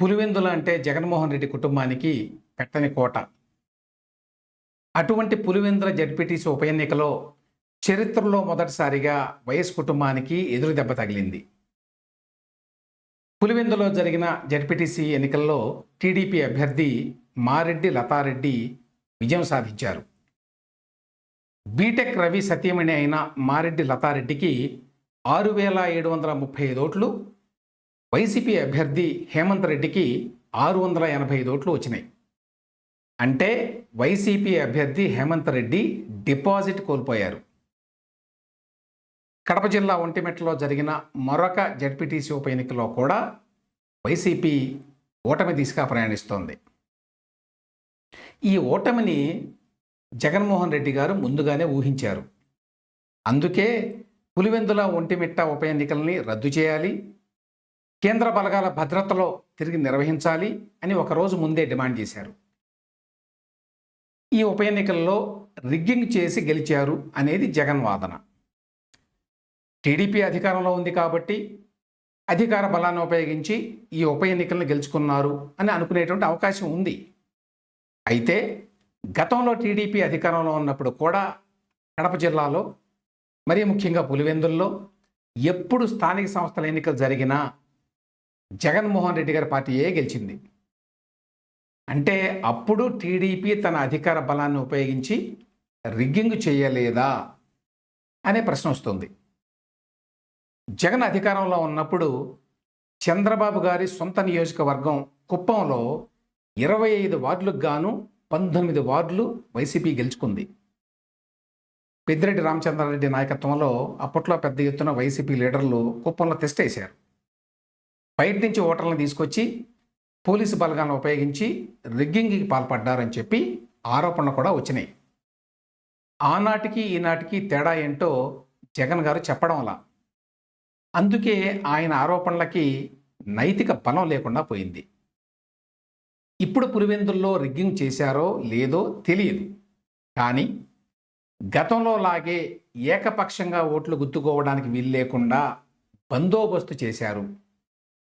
పులివెందుల అంటే జగన్మోహన్ రెడ్డి కుటుంబానికి పెట్టని కోట. అటువంటి పులివెందుల జడ్పీటీసీ ఉప ఎన్నికలో చరిత్రలో మొదటిసారిగా వైఎస్ కుటుంబానికి ఎదురు దెబ్బ తగిలింది. పులివెందులో జరిగిన జడ్పీటీసీ ఎన్నికల్లో టీడీపీ అభ్యర్థి మారెడ్డి లతారెడ్డి విజయం సాధించారు. బీటెక్ రవి సత్యమణి అయిన మారెడ్డి లతారెడ్డికి ఆరు వేల ఏడు వందల ముప్పై ఐదు ఓట్లు వైసీపీ అభ్యర్థి హేమంత్ రెడ్డికి ఆరు వందల ఎనభై ఐదు ఓట్లు వచ్చినాయి. అంటే వైసీపీ అభ్యర్థి హేమంత్ రెడ్డి డిపాజిట్ కోల్పోయారు. కడప జిల్లా ఒంటిమెట్టలో జరిగిన మరొక జడ్పీటీసీ ఉప ఎన్నికలో కూడా వైసీపీ ఓటమి దిశగా ప్రయాణిస్తోంది. ఈ ఓటమిని జగన్మోహన్ రెడ్డి గారు ముందుగానే ఊహించారు. అందుకే పులివెందుల ఒంటిమిట్ట ఉప ఎన్నికల్ని రద్దు చేయాలి కేంద్ర బలగాల భద్రతలో తిరిగి నిర్వహించాలి అని ఒకరోజు ముందే డిమాండ్ చేశారు. ఈ ఉప ఎన్నికల్లో రిగ్గింగ్ చేసి గెలిచారు అనేది జగన్ వాదన. టీడీపీ అధికారంలో ఉంది కాబట్టి అధికార బలాన్ని ఉపయోగించి ఈ ఉప ఎన్నికలను గెలుచుకున్నారు అని అనుకునేటువంటి అవకాశం ఉంది. అయితే గతంలో టీడీపీ అధికారంలో ఉన్నప్పుడు కూడా కడప జిల్లాలో మరీ ముఖ్యంగా పులివెందుల్లో ఎప్పుడు స్థానిక సంస్థల ఎన్నికలు జరిగినా జగన్మోహన్ రెడ్డి గారి పార్టీయే గెలిచింది? అంటే అప్పుడు టీడీపీ తన అధికార బలాన్ని ఉపయోగించి రిగ్గింగ్ చేయలేదా అనే ప్రశ్న వస్తుంది. జగన్ అధికారంలో ఉన్నప్పుడు చంద్రబాబు గారి సొంత నియోజకవర్గం కుప్పంలో ఇరవై ఐదు వార్డులకు గాను పంతొమ్మిది వార్డులు వైసీపీ గెలుచుకుంది. పెద్దిరెడ్డి రామచంద్రారెడ్డి నాయకత్వంలో అప్పట్లో పెద్ద ఎత్తున వైసీపీ లీడర్లు కుప్పంలో తెస్టేశారు. బయట నుంచి ఓటర్లను తీసుకొచ్చి పోలీసు బలగాలను ఉపయోగించి రిగ్గింగ్కి పాల్పడ్డారని చెప్పి ఆరోపణలు కూడా వచ్చినాయి. ఆనాటికి ఈనాటికి తేడా ఏంటో జగన్ గారు చెప్పడం అలా అందుకే ఆయన ఆరోపణలకి నైతిక బలం లేకుండా పోయింది. ఇప్పుడు పులివెందుల్లో రిగ్గింగ్ చేశారో లేదో తెలియదు. కానీ గతంలో లాగే ఏకపక్షంగా ఓట్లు గుర్తుకోవడానికి వీలు లేకుండా బందోబస్తు చేశారు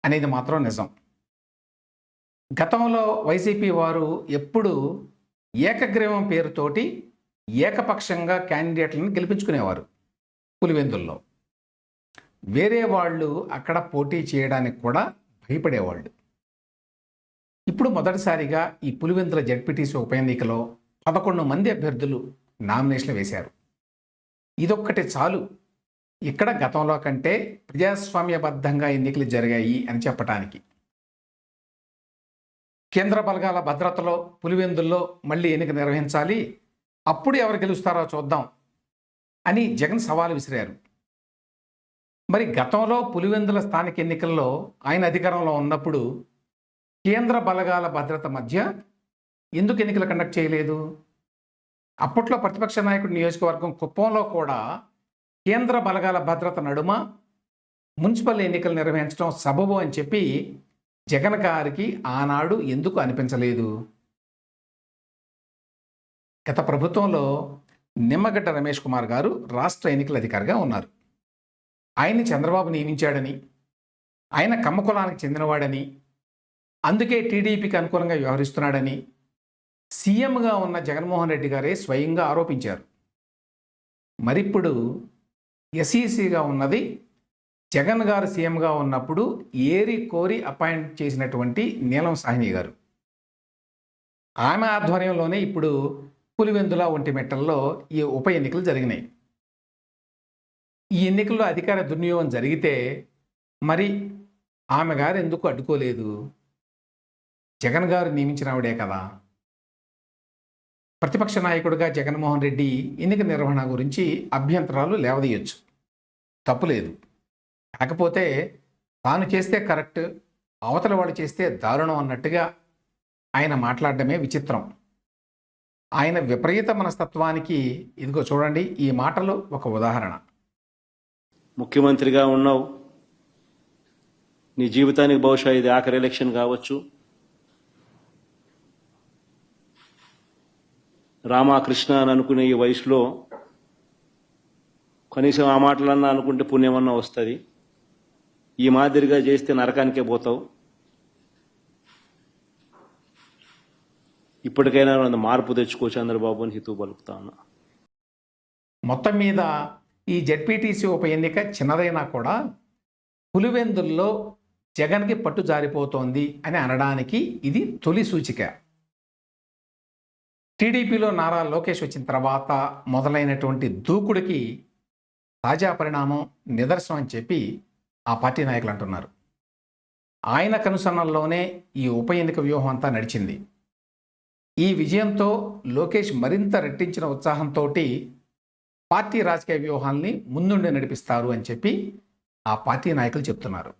అనేది మాత్రం నిజం. గతంలో వైసీపీ వారు ఎప్పుడు ఏకగ్రీవం పేరుతోటి ఏకపక్షంగా క్యాండిడేట్లను గెలిపించుకునేవారు పులివెందుల్లో. వేరే వాళ్ళు అక్కడ పోటీ చేయడానికి కూడా భయపడేవాళ్ళు. ఇప్పుడు మొదటిసారిగా ఈ పులివెందుల జడ్పీటీసీ ఉప ఎన్నికలో పదకొండు మంది అభ్యర్థులు నామినేషన్లు వేశారు. ఇదొక్కటి చాలు. ఇక్కడ గతంలో కంటే ప్రజాస్వామ్యబద్ధంగా ఎన్నికలు జరిగాయి అని చెప్పటానికి. కేంద్ర బలగాల భద్రతలో పులివెందుల్లో మళ్ళీ ఎన్నిక నిర్వహించాలి. అప్పుడు ఎవరు గెలుస్తారో చూద్దాం అని జగన్ సవాలు విసిరారు. మరి గతంలో పులివెందుల స్థానిక ఎన్నికల్లో ఆయన అధికారంలో ఉన్నప్పుడు కేంద్ర బలగాల భద్రత మధ్య ఎందుకు ఎన్నికలు కండక్ట్ చేయలేదు? అప్పట్లో ప్రతిపక్ష నాయకుడి నియోజకవర్గం కుప్పంలో కూడా కేంద్ర బలగాల భద్రత నడుమ మున్సిపల్ ఎన్నికలు నిర్వహించడం సబబు అని చెప్పి జగన్ గారికి ఆనాడు ఎందుకు అనిపించలేదు? గత ప్రభుత్వంలో నిమ్మగడ్డ రమేష్ కుమార్ గారు రాష్ట్ర ఎన్నికల అధికారిగా ఉన్నారు. ఆయన్ని చంద్రబాబు నియమించాడని ఆయన కమ్మకులానికి చెందినవాడని అందుకే టీడీపీకి అనుకూలంగా వ్యవహరిస్తున్నాడని సీఎంగా ఉన్న జగన్మోహన్ రెడ్డి గారే స్వయంగా ఆరోపించారు. మరిప్పుడు ఎస్ఈసిగా ఉన్నది. జగన్ గారు సీఎంగా ఉన్నప్పుడు ఏరి కోరి అపాయింట్ చేసినటువంటి నీలం సాహ్ని గారు. ఆమె ఆధ్వర్యంలోనే ఇప్పుడు పులివెందుల ఒంటిమెట్టల్లో ఈ ఉప ఎన్నికలు జరిగినాయి. ఈ ఎన్నికల్లో అధికార దుర్వినియోగం జరిగితే మరి ఆమె గారు ఎందుకు అడ్డుకోలేదు? జగన్ గారు నియమించిన ఆవిడే కదా. ప్రతిపక్ష నాయకుడిగా జగన్మోహన్ రెడ్డి ఎన్నిక నిర్వహణ గురించి అభ్యంతరాలు లేవదీయొచ్చు. తప్పులేదు. కాకపోతే తాను చేస్తే కరెక్ట్ అవతల వాడు చేస్తే దారుణం అన్నట్టుగా ఆయన మాట్లాడడమే విచిత్రం. ఆయన విపరీత మనస్తత్వానికి ఇదిగో చూడండి ఈ మాటలు ఒక ఉదాహరణ. ముఖ్యమంత్రిగా ఉన్నావు. నీ జీవితానికి బహుశా ఇది ఆఖరి ఎలక్షన్ కావచ్చు. రామకృష్ణ అని అనుకునే ఈ వయసులో కనీసం ఆ మాటలన్నా అనుకుంటే పుణ్యమన్నా వస్తుంది. ఈ మాదిరిగా చేస్తే నరకానికే పోతావు. ఇప్పటికైనా కొంత మార్పు తెచ్చుకో చంద్రబాబు అని హితవు పలుకుతా ఉన్నా. మొత్తం మీద ఈ జెడ్పీటీసీ ఉప ఎన్నిక చిన్నదైనా కూడా పులివెందుల్లో జగన్కి పట్టు జారిపోతోంది అని అనడానికి ఇది తొలి సూచిక. టీడీపీలో నారా లోకేష్ వచ్చిన తర్వాత మొదలైనటువంటి దూకుడికి తాజా పరిణామం నిదర్శనం అని చెప్పి ఆ పార్టీ నాయకులు అంటున్నారు. ఆయన కనుసన్నల్లోనే ఈ ఉప ఎన్నిక వ్యూహం అంతా నడిచింది. ఈ విజయంతో లోకేష్ మరింత రెట్టించిన ఉత్సాహంతో పార్టీ రాజకీయ వ్యూహాల్ని ముందుండి నడిపిస్తారు అని చెప్పి ఆ పార్టీ నాయకులు చెప్తున్నారు.